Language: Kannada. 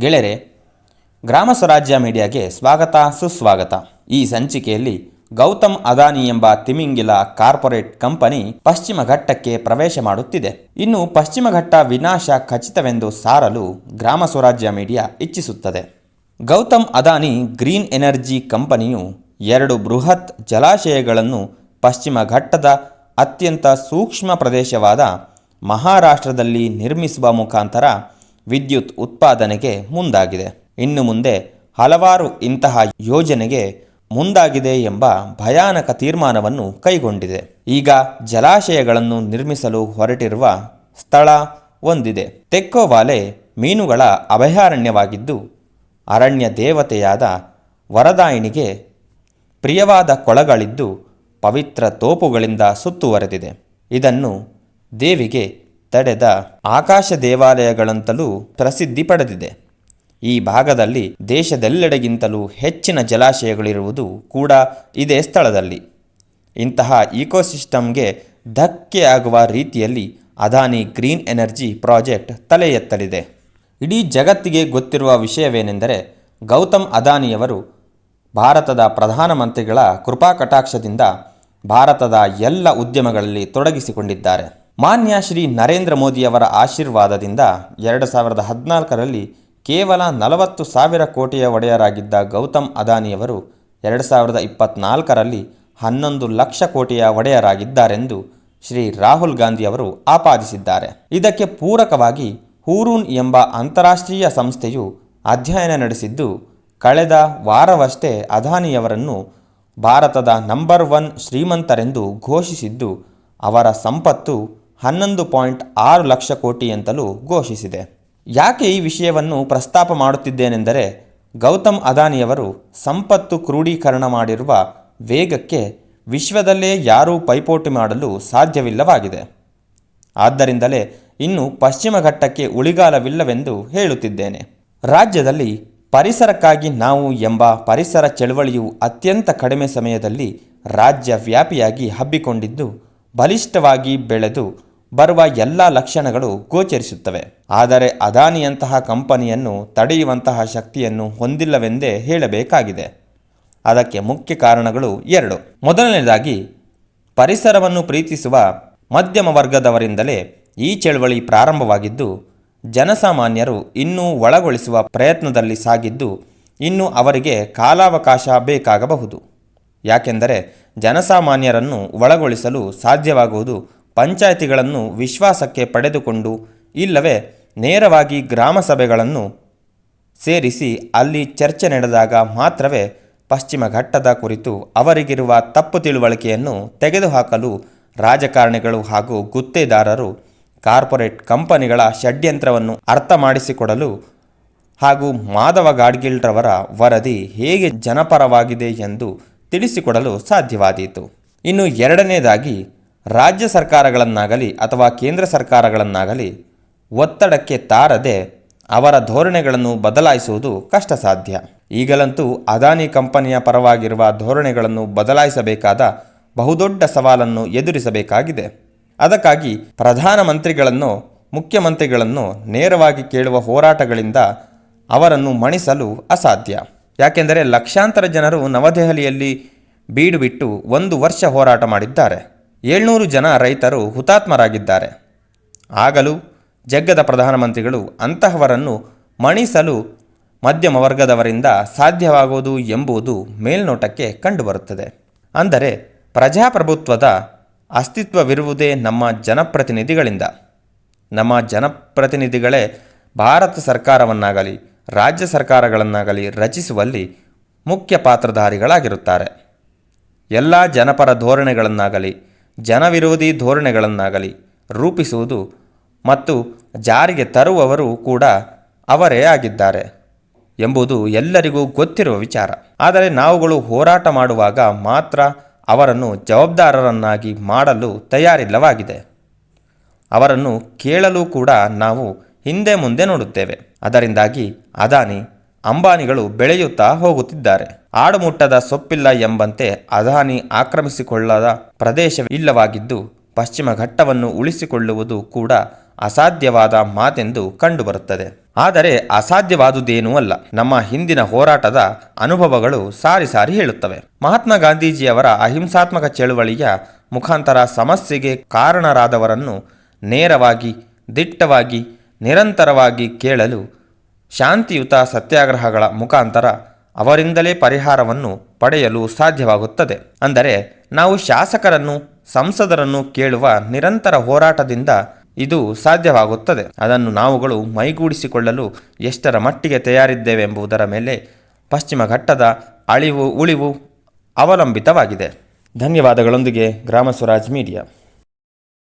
ಗೆಳೆಯರೆ ಗ್ರಾಮ ಸ್ವರಾಜ್ಯ ಮೀಡಿಯಾಗೆ ಸ್ವಾಗತ, ಸುಸ್ವಾಗತ. ಈ ಸಂಚಿಕೆಯಲ್ಲಿ ಗೌತಮ್ ಅದಾನಿ ಎಂಬ ತಿಮಿಂಗಿಲ ಕಾರ್ಪೊರೇಟ್ ಕಂಪನಿ ಪಶ್ಚಿಮ ಘಟ್ಟಕ್ಕೆ ಪ್ರವೇಶ ಮಾಡುತ್ತಿದೆ. ಇನ್ನು ಪಶ್ಚಿಮ ಘಟ್ಟ ವಿನಾಶ ಖಚಿತವೆಂದು ಸಾರಲು ಗ್ರಾಮ ಸ್ವರಾಜ್ಯ ಮೀಡಿಯಾ ಇಚ್ಛಿಸುತ್ತದೆ. ಗೌತಮ್ ಅದಾನಿ ಗ್ರೀನ್ ಎನರ್ಜಿ ಕಂಪನಿಯು ಎರಡು ಬೃಹತ್ ಜಲಾಶಯಗಳನ್ನು ಪಶ್ಚಿಮ ಘಟ್ಟದ ಅತ್ಯಂತ ಸೂಕ್ಷ್ಮ ಪ್ರದೇಶವಾದ ಮಹಾರಾಷ್ಟ್ರದಲ್ಲಿ ನಿರ್ಮಿಸುವ ಮುಖಾಂತರ ವಿದ್ಯುತ್ ಉತ್ಪಾದನೆಗೆ ಮುಂದಾಗಿದೆ. ಇನ್ನು ಮುಂದೆ ಹಲವಾರು ಇಂತಹ ಯೋಜನೆಗೆ ಮುಂದಾಗಿದೆ ಎಂಬ ಭಯಾನಕ ತೀರ್ಮಾನವನ್ನು ಕೈಗೊಂಡಿದೆ. ಈಗ ಜಲಾಶಯಗಳನ್ನು ನಿರ್ಮಿಸಲು ಹೊರಟಿರುವ ಸ್ಥಳ ಒಂದಿದೆ. ತೆಕ್ಕೋವಾಲೆ ಮೀನುಗಳ ಅಭಯಾರಣ್ಯವಾಗಿದ್ದು, ಅರಣ್ಯ ದೇವತೆಯಾದ ವರದಾಯಿನಿಗೆ ಪ್ರಿಯವಾದ ಕೊಳಗಳಿದ್ದು ಪವಿತ್ರ ತೋಪುಗಳಿಂದ ಸುತ್ತುವರೆದಿದೆ. ಇದನ್ನು ದೇವಿಗೆ ತಡೆದ ಆಕಾಶ ದೇವಾಲಯಗಳಂತಲೂ ಪ್ರಸಿದ್ಧಿ ಪಡೆದಿದೆ. ಈ ಭಾಗದಲ್ಲಿ ದೇಶದೆಲ್ಲೆಡೆಗಿಂತಲೂ ಹೆಚ್ಚಿನ ಜಲಾಶಯಗಳಿರುವುದು ಕೂಡ ಇದೇ ಸ್ಥಳದಲ್ಲಿ. ಇಂತಹ ಇಕೋಸಿಸ್ಟಮ್ಗೆ ಧಕ್ಕೆಯಾಗುವ ರೀತಿಯಲ್ಲಿ ಅದಾನಿ ಗ್ರೀನ್ ಎನರ್ಜಿ ಪ್ರಾಜೆಕ್ಟ್ ತಲೆ ಎತ್ತಲಿದೆ ಇಡೀ ಜಗತ್ತಿಗೆ ಗೊತ್ತಿರುವ ವಿಷಯವೇನೆಂದರೆ ಗೌತಮ್ ಅದಾನಿಯವರು ಭಾರತದ ಪ್ರಧಾನಮಂತ್ರಿಗಳ ಕೃಪಾ ಕಟಾಕ್ಷದಿಂದ ಭಾರತದ ಎಲ್ಲ ಉದ್ಯಮಗಳಲ್ಲಿ ತೊಡಗಿಸಿಕೊಂಡಿದ್ದಾರೆ. ಮಾನ್ಯ ಶ್ರೀ ನರೇಂದ್ರ ಮೋದಿಯವರ ಆಶೀರ್ವಾದದಿಂದ ಎರಡು ಸಾವಿರದ ಹದಿನಾಲ್ಕರಲ್ಲಿ ಕೇವಲ ನಲವತ್ತು ಸಾವಿರ ಕೋಟಿಯ ಒಡೆಯರಾಗಿದ್ದ ಗೌತಮ್ ಅದಾನಿಯವರು ಎರಡು ಸಾವಿರದ ಇಪ್ಪತ್ನಾಲ್ಕರಲ್ಲಿ ಹನ್ನೊಂದು ಲಕ್ಷ ಕೋಟಿಯ ಒಡೆಯರಾಗಿದ್ದಾರೆಂದು ಶ್ರೀ ರಾಹುಲ್ ಗಾಂಧಿಯವರು ಆಪಾದಿಸಿದ್ದಾರೆ. ಇದಕ್ಕೆ ಪೂರಕವಾಗಿ ಹೂರೂನ್ ಎಂಬ ಅಂತಾರಾಷ್ಟ್ರೀಯ ಸಂಸ್ಥೆಯು ಅಧ್ಯಯನ ನಡೆಸಿದ್ದು, ಕಳೆದ ವಾರವಷ್ಟೇ ಅದಾನಿಯವರನ್ನು ಭಾರತದ ನಂಬರ್ ಒನ್ ಶ್ರೀಮಂತರೆಂದು ಘೋಷಿಸಿದ್ದು, ಅವರ ಸಂಪತ್ತು ಹನ್ನೊಂದು ಪಾಯಿಂಟ್ ಆರು ಲಕ್ಷ ಕೋಟಿ ಅಂತಲೂ ಘೋಷಿಸಿದೆ. ಯಾಕೆ ಈ ವಿಷಯವನ್ನು ಪ್ರಸ್ತಾಪ ಮಾಡುತ್ತಿದ್ದೇನೆಂದರೆ, ಗೌತಮ್ ಅದಾನಿಯವರು ಸಂಪತ್ತು ಕ್ರೋಢೀಕರಣ ಮಾಡಿರುವ ವೇಗಕ್ಕೆ ವಿಶ್ವದಲ್ಲೇ ಯಾರೂ ಪೈಪೋಟಿ ಮಾಡಲು ಸಾಧ್ಯವಿಲ್ಲವಾಗಿದೆ. ಆದ್ದರಿಂದಲೇ ಇನ್ನು ಪಶ್ಚಿಮ ಘಟ್ಟಕ್ಕೆ ಉಳಿಗಾಲವಿಲ್ಲವೆಂದು ಹೇಳುತ್ತಿದ್ದೇನೆ. ರಾಜ್ಯದಲ್ಲಿ ಪರಿಸರಕ್ಕಾಗಿ ನಾವು ಎಂಬ ಪರಿಸರ ಚಳವಳಿಯು ಅತ್ಯಂತ ಕಡಿಮೆ ಸಮಯದಲ್ಲಿ ರಾಜ್ಯ ವ್ಯಾಪಿಯಾಗಿ ಹಬ್ಬಿಕೊಂಡಿದ್ದು, ಬಲಿಷ್ಠವಾಗಿ ಬೆಳೆದು ಬರುವ ಎಲ್ಲ ಲಕ್ಷಣಗಳು ಗೋಚರಿಸುತ್ತವೆ. ಆದರೆ ಅದಾನಿಯಂತಹ ಕಂಪನಿಯನ್ನು ತಡೆಯುವಂತಹ ಶಕ್ತಿಯನ್ನು ಹೊಂದಿಲ್ಲವೆಂದೇ ಹೇಳಬೇಕಾಗಿದೆ. ಅದಕ್ಕೆ ಮುಖ್ಯ ಕಾರಣಗಳು ಎರಡು. ಮೊದಲನೇದಾಗಿ ಪರಿಸರವನ್ನು ಪ್ರೀತಿಸುವ ಮಧ್ಯಮ ವರ್ಗದವರಿಂದಲೇ ಈ ಚಳವಳಿ ಪ್ರಾರಂಭವಾಗಿದ್ದು, ಜನಸಾಮಾನ್ಯರು ಇನ್ನೂ ಒಳಗೊಳಿಸುವ ಪ್ರಯತ್ನದಲ್ಲಿ ಸಾಗಿದ್ದು, ಇನ್ನು ಅವರಿಗೆ ಕಾಲಾವಕಾಶ ಬೇಕಾಗಬಹುದು. ಯಾಕೆಂದರೆ, ಜನಸಾಮಾನ್ಯರನ್ನು ಒಳಗೊಳಿಸಲು ಸಾಧ್ಯವಾಗುವುದು ಪಂಚಾಯಿತಿಗಳನ್ನು ವಿಶ್ವಾಸಕ್ಕೆ ಪಡೆದುಕೊಂಡು ಇಲ್ಲವೇ ನೇರವಾಗಿ ಗ್ರಾಮ ಸಭೆಗಳನ್ನು ಸೇರಿಸಿ ಅಲ್ಲಿ ಚರ್ಚೆ ನಡೆದಾಗ ಮಾತ್ರವೇ ಪಶ್ಚಿಮ ಘಟ್ಟದ ಕುರಿತು ಅವರಿಗಿರುವ ತಪ್ಪು ತಿಳುವಳಿಕೆಯನ್ನು ತೆಗೆದುಹಾಕಲು ರಾಜಕಾರಣಿಗಳು ಹಾಗೂ ಗುತ್ತೇದಾರರು ಕಾರ್ಪೊರೇಟ್ ಕಂಪನಿಗಳ ಷಡ್ಯಂತ್ರವನ್ನು ಅರ್ಥ ಮಾಡಿಸಿಕೊಡಲು ಹಾಗೂ ಮಾಧವ ಗಾಡ್ಗಿಲ್ರವರ ವರದಿ ಹೇಗೆ ಜನಪರವಾಗಿದೆ ಎಂದು ತಿಳಿಸಿಕೊಡಲು ಸಾಧ್ಯವಾದೀತು. ಇನ್ನು ಎರಡನೇದಾಗಿ ರಾಜ್ಯ ಸರ್ಕಾರಗಳನ್ನಾಗಲಿ ಅಥವಾ ಕೇಂದ್ರ ಸರ್ಕಾರಗಳನ್ನಾಗಲಿ ಒತ್ತಡಕ್ಕೆ ತಾರದೆ ಅವರ ಧೋರಣೆಗಳನ್ನು ಬದಲಾಯಿಸುವುದು ಕಷ್ಟ ಸಾಧ್ಯ ಈಗಲಂತೂ ಅದಾನಿ ಕಂಪನಿಯ ಪರವಾಗಿರುವ ಧೋರಣೆಗಳನ್ನು ಬದಲಾಯಿಸಬೇಕಾದ ಬಹುದೊಡ್ಡ ಸವಾಲನ್ನು ಎದುರಿಸಬೇಕಾಗಿದೆ. ಅದಕ್ಕಾಗಿ ಪ್ರಧಾನಮಂತ್ರಿಗಳನ್ನು, ಮುಖ್ಯಮಂತ್ರಿಗಳನ್ನು ನೇರವಾಗಿ ಕೇಳುವ ಹೋರಾಟಗಳಿಂದ ಅವರನ್ನು ಮಣಿಸಲು ಅಸಾಧ್ಯ. ಯಾಕೆಂದರೆ ಲಕ್ಷಾಂತರ ಜನರು ನವದೆಹಲಿಯಲ್ಲಿ ಬೀಡುಬಿಟ್ಟು ಒಂದು ವರ್ಷ ಹೋರಾಟ ಮಾಡಿದ್ದಾರೆ. ಏಳ್ನೂರು ಜನ ರೈತರು ಹುತಾತ್ಮರಾಗಿದ್ದಾರೆ. ಆಗಲೂ ಜಗ್ಗದ ಪ್ರಧಾನಮಂತ್ರಿಗಳು ಅಂತಹವರನ್ನು ಮಣಿಸಲು ಮಧ್ಯಮ ವರ್ಗದವರಿಂದ ಸಾಧ್ಯವಾಗುವುದು ಎಂಬುದು ಮೇಲ್ನೋಟಕ್ಕೆ ಕಂಡುಬರುತ್ತದೆ. ಅಂದರೆ ಪ್ರಜಾಪ್ರಭುತ್ವದ ಅಸ್ತಿತ್ವವಿರುವುದೇ ನಮ್ಮ ಜನಪ್ರತಿನಿಧಿಗಳಿಂದ. ನಮ್ಮ ಜನಪ್ರತಿನಿಧಿಗಳೇ ಭಾರತ ಸರ್ಕಾರವನ್ನಾಗಲಿ, ರಾಜ್ಯ ಸರ್ಕಾರಗಳನ್ನಾಗಲಿ ರಚಿಸುವಲ್ಲಿ ಮುಖ್ಯ ಪಾತ್ರಧಾರಿಗಳಾಗಿರುತ್ತಾರೆ. ಎಲ್ಲ ಜನಪರ ಧೋರಣೆಗಳನ್ನಾಗಲಿ ಜನವಿರೋಧಿ ಧೋರಣೆಗಳನ್ನಾಗಲಿ ರೂಪಿಸುವುದು ಮತ್ತು ಜಾರಿಗೆ ತರುವವರು ಕೂಡ ಅವರೇ ಆಗಿದ್ದಾರೆ ಎಂಬುದು ಎಲ್ಲರಿಗೂ ಗೊತ್ತಿರುವ ವಿಚಾರ. ಆದರೆ ನಾವುಗಳು ಹೋರಾಟ ಮಾಡುವಾಗ ಮಾತ್ರ ಅವರನ್ನು ಜವಾಬ್ದಾರರನ್ನಾಗಿ ಮಾಡಲು ತಯಾರಿಲ್ಲವಾಗಿದೆ. ಅವರನ್ನು ಕೇಳಲು ಕೂಡ ನಾವು ಹಿಂದೆ ಮುಂದೆ ನೋಡುತ್ತೇವೆ. ಅದರಿಂದಾಗಿ ಅದಾನಿ ಅಂಬಾನಿಗಳು ಬೆಳೆಯುತ್ತಾ ಹೋಗುತ್ತಿದ್ದಾರೆ. ಆಡುಮುಟ್ಟದ ಸೊಪ್ಪಿಲ್ಲ ಎಂಬಂತೆ ಅದಾನಿ ಆಕ್ರಮಿಸಿಕೊಳ್ಳದ ಪ್ರದೇಶ ಇಲ್ಲವಾಗಿದ್ದು ಪಶ್ಚಿಮ ಘಟ್ಟವನ್ನು ಉಳಿಸಿಕೊಳ್ಳುವುದು ಕೂಡ ಅಸಾಧ್ಯವಾದ ಮಾತೆಂದು ಕಂಡುಬರುತ್ತದೆ. ಆದರೆ ಅಸಾಧ್ಯವಾದುದೇನೂ ಅಲ್ಲ. ನಮ್ಮ ಹಿಂದಿನ ಹೋರಾಟದ ಅನುಭವಗಳು ಸಾರಿ ಸಾರಿ ಹೇಳುತ್ತವೆ. ಮಹಾತ್ಮ ಗಾಂಧೀಜಿಯವರ ಅಹಿಂಸಾತ್ಮಕ ಚಳುವಳಿಯ ಮುಖಾಂತರ ಸಮಸ್ಯೆಗೆ ಕಾರಣರಾದವರನ್ನು ನೇರವಾಗಿ ದಿಟ್ಟವಾಗಿ ನಿರಂತರವಾಗಿ ಕೇಳಲು ಶಾಂತಿಯುತ ಸತ್ಯಾಗ್ರಹಗಳ ಮುಖಾಂತರ ಅವರಿಂದಲೇ ಪರಿಹಾರವನ್ನು ಪಡೆಯಲು ಸಾಧ್ಯವಾಗುತ್ತದೆ. ಅಂದರೆ, ನಾವು ಶಾಸಕರನ್ನು, ಸಂಸದರನ್ನು ಕೇಳುವ ನಿರಂತರ ಹೋರಾಟದಿಂದ ಇದು ಸಾಧ್ಯವಾಗುತ್ತದೆ. ಅದನ್ನು ನಾವುಗಳು ಮೈಗೂಡಿಸಿಕೊಳ್ಳಲು ಎಷ್ಟರ ಮಟ್ಟಿಗೆ ತಯಾರಿದ್ದೇವೆ ಎಂಬುದರ ಮೇಲೆ ಪಶ್ಚಿಮ ಘಟ್ಟದ ಅಳಿವು, ಉಳಿವು ಅವಲಂಬಿತವಾಗಿದೆ. ಧನ್ಯವಾದಗಳೊಂದಿಗೆ ಗ್ರಾಮ ಸ್ವರಾಜ್ ಮೀಡಿಯಾ.